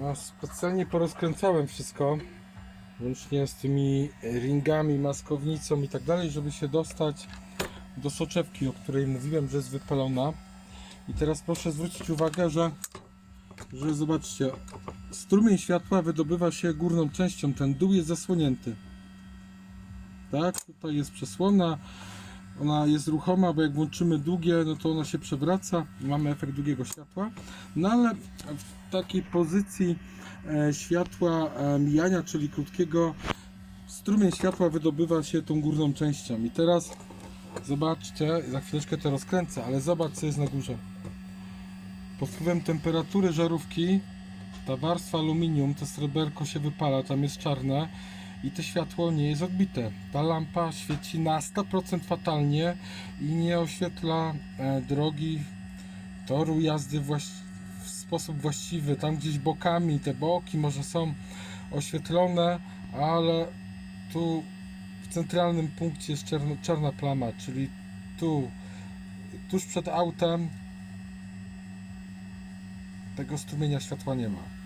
No, specjalnie porozkręcałem wszystko, łącznie z tymi ringami, maskownicą i tak dalej, żeby się dostać do soczewki, o której mówiłem, że jest wypalona. I teraz proszę zwrócić uwagę, że, że zobaczcie, strumień światła wydobywa się górną częścią, ten dół jest zasłonięty. Tak, tutaj jest przesłona, ona jest ruchoma, bo jak włączymy długie, no to ona się przewraca, mamy efekt długiego światła. No ale w takiej pozycji e, światła e, mijania, czyli krótkiego, strumień światła wydobywa się tą górną częścią. I teraz zobaczcie, za chwileczkę to rozkręcę, ale zobacz co jest na górze. Pod wpływem temperatury żarówki ta warstwa aluminium, to sreberko się wypala, tam jest czarne i to światło nie jest odbite. Ta lampa świeci na 100% fatalnie i nie oświetla e, drogi toru jazdy w sposób właściwy. Tam gdzieś bokami, te boki może są oświetlone, ale tu w centralnym punkcie jest czarna, czarna plama, czyli tu, tuż przed autem tego strumienia światła nie ma.